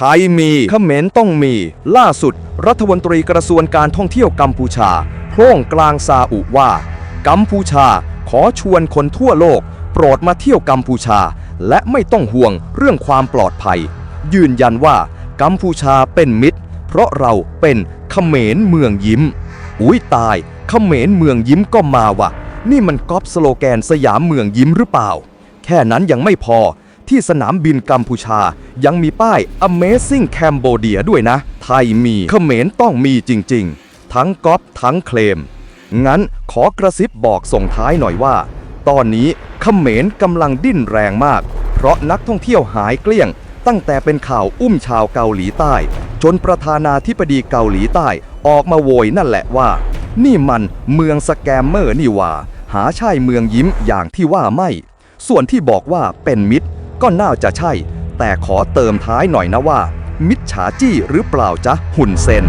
ไทยมีเขมรต้องมี ล่าสุด รัฐมนตรีกระทรวงการท่องเที่ยวกัมพูชาโพร่งกลางซาอุว่า กัมพูชาขอชวนคนทั่วโลก โปรดมาเที่ยวกัมพูชา และไม่ต้องห่วงเรื่องความปลอดภัย ยืนยันว่า กัมพูชาเป็นมิตร เพราะเราเป็นเขมรเมืองยิ้ม อุ้ยตายเขมรเมืองยิ้มก็มาวะนี่มันก๊อปสโลแกนสยามเมืองยิ้มหรือเปล่า แค่นั้นยังไม่พอ ที่สนามบินกัมพูชา ยังมีป้าย Amazing Cambodia ด้วยนะ ไทยมีเขมรต้องมีจริงๆ ทั้งก๊อปทั้งเคลม งั้นขอกระซิบบอกส่งท้ายหน่อยว่า ตอนนี้เขมรกำลังดิ้นแรงมาก เพราะนักท่องเที่ยวหายเกลี้ยง ตั้งแต่เป็นข่าวอุ้มชาวเกาหลีใต้ จนประธานาธิบดีเกาหลีใต้ออกมาโวยนั่นแหละว่า นี่มันเมืองสแกมเมอร์นี่ว่า หาใช่เมืองยิ้มอย่างที่ว่าไม่ ส่วนที่บอกว่าเป็นมิตร ก็น่าจะใช่ แต่ขอเติมท้ายหน่อยนะว่า มิจฉาจี้หรือเปล่าจ๊ะหุ่นเซน